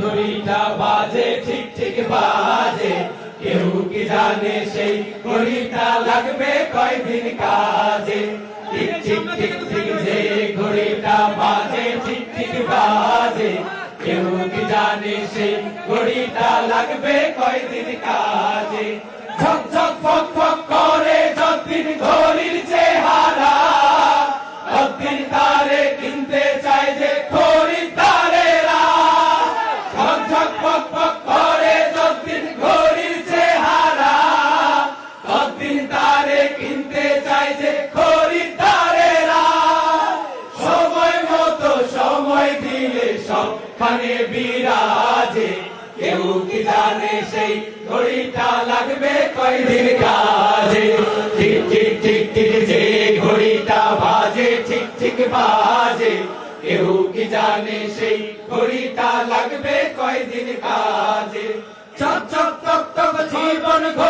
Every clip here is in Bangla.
ঘড়িটা বাজে, ঠিক ঠিক বাজে। কেউ কি জানে সেই ঘড়িটা লাগবে কয়দিন কাজে? ঠিক ঠিক ঠিক ঠিক যে ঘড়িটা বাজে, ঠিক ঠিক বাজে। কেউ কি জানে ঘড়িটা লাগবে কয়দিন কাজে? ঝক ঝক ফক ফক করে যতদিন ঘড়ির সবখানে বিরাজে, কেউ কি জানে সেই ঘড়িটা লাগবে কয়দিন কাজে? ঠিক ঠিক ঠিক ঠিক যে ঘড়িটা বাজে, ঠিক ঠিক বাজে। কেউ কি জানে সেই ঘড়িটা লাগবে কয়দিন কাজে? চক চক চক চক জীবন ঘড়ি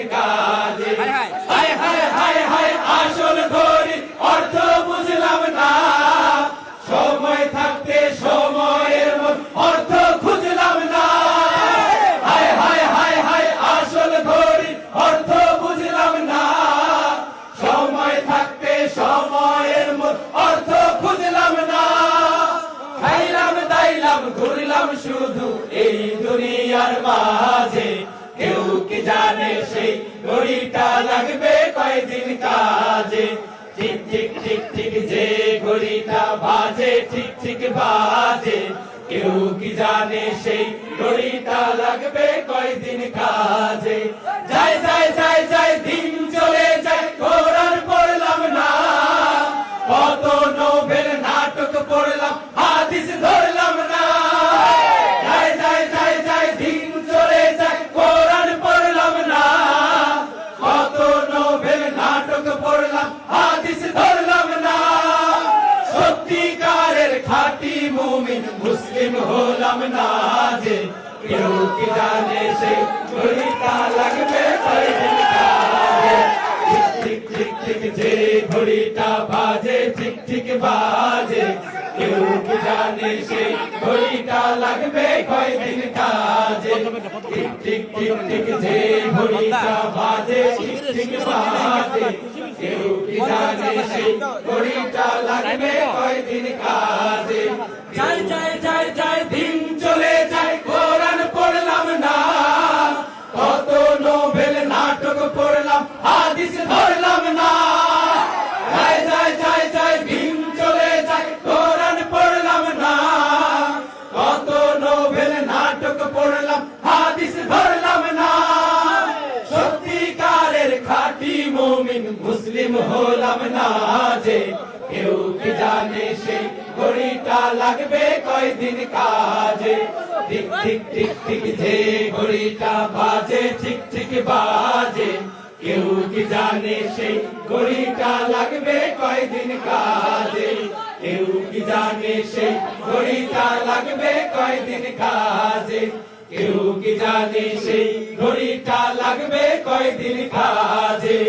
এই দুনিয়ার মাঝে, কেউ কি জানে সেই ঘড়িটা লাগবে কয়দিন কাজে? ঠিক ঠিক ঠিক ঠিক যে ঘড়িটা বাজে, ঠিক ঠিক বাজে। কেউ কি জানে সেই ঘড়িটা লাগবে কয়দিন কাজে? যাই যাই যাই যাই মুসলিম হলাম না যে, কেউ কি জানে সে ঘড়িটা লাগবে ঠিক ঠিক ঠিক যে ঘড়িটা বাজে, ঠিক ঠিক বাজে। কেউ কি জানে সেই ঘড়িটা লাগবে কয়দিন কাজে ঠিক ঠিক ঠিক ঠিক, যে ঘড়িটা বাজে, ঠিক ঠিক বাজে। কেউ কি জানে সেই ঘড়িটা লাগবে কয়দিন কাজে মুমিন মুসলিম হলাম না যে। কেউ কি জানে সেই ঘড়িটা লাগবে কয়দিন কাজে? ঠিক ঠিক ঠিক ঠিক যে ঘড়িটা বাজে, ঠিক ঠিক বাজে। কেউ কি জানে সেই ঘড়িটা লাগবে কয়দিন কাজে? কেউ কি জানে সেই ঘড়িটা লাগবে কয়দিন কাজে? কি ঘড়িটা লাগবে কয়দিন কাজে?